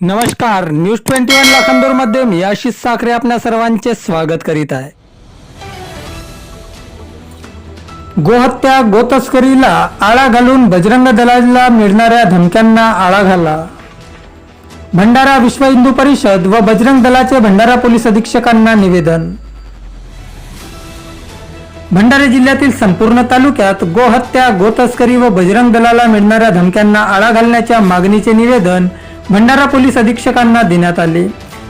नमस्कार news twenty one लाखांदूरमध्ये मी आशिष साखरे आपल्या सर्वांचे स्वागत करीत आहे. गोहत्या गोतस्करीला आळा घालून बजरंग दलाला मिळणाऱ्या धमक्यांना आळा घाला. भंडारा विश्व हिंदू परिषद व बजरंग दलाचे भंडारा पोलीस अधीक्षकांना निवेदन. भंडारा जिल्ह्यातील संपूर्ण तालुक्यात गोहत्या गोतस्करी व बजरंग दलाला मिळणाऱ्या धमक्यांना आळा घालण्याच्या मागणीचे निवेदन भंडारा पोलीस अधीक्षकांना देण्यात आले.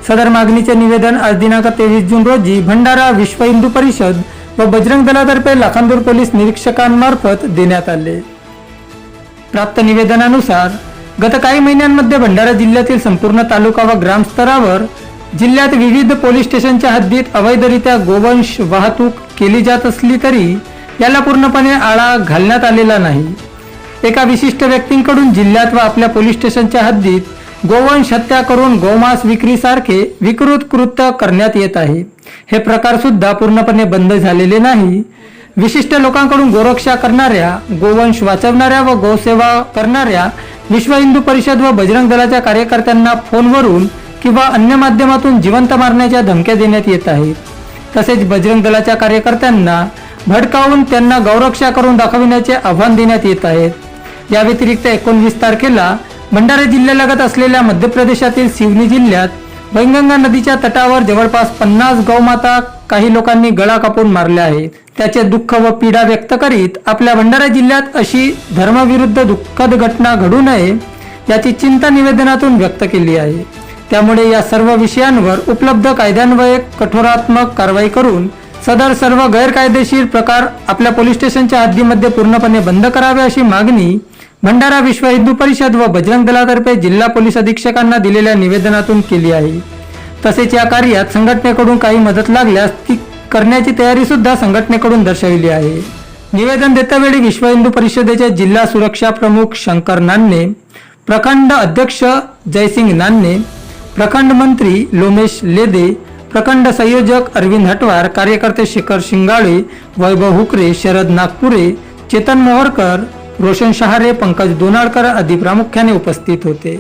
सदर मागणीचे निवेदन आज दिनांक तेवीस जून रोजी भंडारा विश्व हिंदू परिषद व बजरंग दलातर्फे लाखांदूर पोलीस निरीक्षकांमार्फत देण्यात आले. प्राप्त निवेदनानुसार गत काही महिन्यांमध्ये भंडारा जिल्ह्यातील संपूर्ण तालुका व ग्रामस्तरावर जिल्ह्यात विविध पोलीस स्टेशनच्या हद्दीत अवैधरित्या गोवंश वाहतूक केली जात असली तरी याला पूर्णपणे आळा घालण्यात आलेला नाही. एका विशिष्ट व्यक्तींकडून जिल्ह्यात व आपल्या पोलीस स्टेशनच्या हद्दीत गोवंश हत्या करून गोमांस विक्रीसारखे विकृत कृत्य करण्यात येत आहे. हे प्रकार सुद्धा पूर्णपणे बंद झालेले नाही. विशिष्ट लोकांकडून गोरक्षा करणाऱ्या गोवंश वाचवणाऱ्या व गोसेवा करणाऱ्या विश्व हिंदू परिषद व बजरंग दलाच्या कार्यकर्त्यांना फोनवरून किंवा अन्य माध्यमातून जिवंत मारण्याच्या धमक्या देण्यात येत आहेत तसेच बजरंग दलाच्या कार्यकर्त्यांना भडकावून त्यांना गौरक्षा करून दाखविण्याचे आव्हान देण्यात येत आहेत या व्यतिरिक्त एकोणवीस तारखेला भंडारा जिल्ह्यालगत असलेल्या मध्य प्रदेशातील सिवनी जिल्ह्यात वैनगंगा नदीच्या तटावर जवळपास पन्नास गौमाता काही लोकांनी गळा कापून मारल्या आहेत. त्याचे दुःख व पीडा व्यक्त करीत आपल्या भंडारा जिल्ह्यात अशी धर्मविरुद्ध दुःखद घटना घडू नये याची चिंता निवेदनातून व्यक्त केली आहे. त्यामुळे या सर्व विषयांवर उपलब्ध कायद्यान्वये कठोरात्मक कारवाई करून सदर सर्व गैरकायदेशीर प्रकार आपल्या पोलीस स्टेशनच्या हद्दीमध्ये पूर्णपणे बंद करावे अशी मागणी भंडारा विश्व हिंदू परिषद व बजरंग दलातर्फे जिल्हा पोलीस अधीक्षकांना दिलेल्या निवेदनातून केली आहे. तसेच या कार्यात संघटनेकडून काही मदत लागल्यास ती करण्याची तयारी सुद्धा संघटनेकडून दर्शविली आहे. निवेदन देतावेळी विश्व हिंदू परिषदेचे जिल्हा सुरक्षा प्रमुख शंकर नान्ने प्रखंड अध्यक्ष जयसिंग नान्ने प्रखंड मंत्री लोमेश लेदे प्रखंड संयोजक अरविंद हटवार कार्यकर्ते शेखर शिंगाळे वैभव हुकरे शरद नागपुरे चेतन मोहरकर रोशन शहारे पंकज दोनाळकर आदी प्रामुख्याने उपस्थित होते.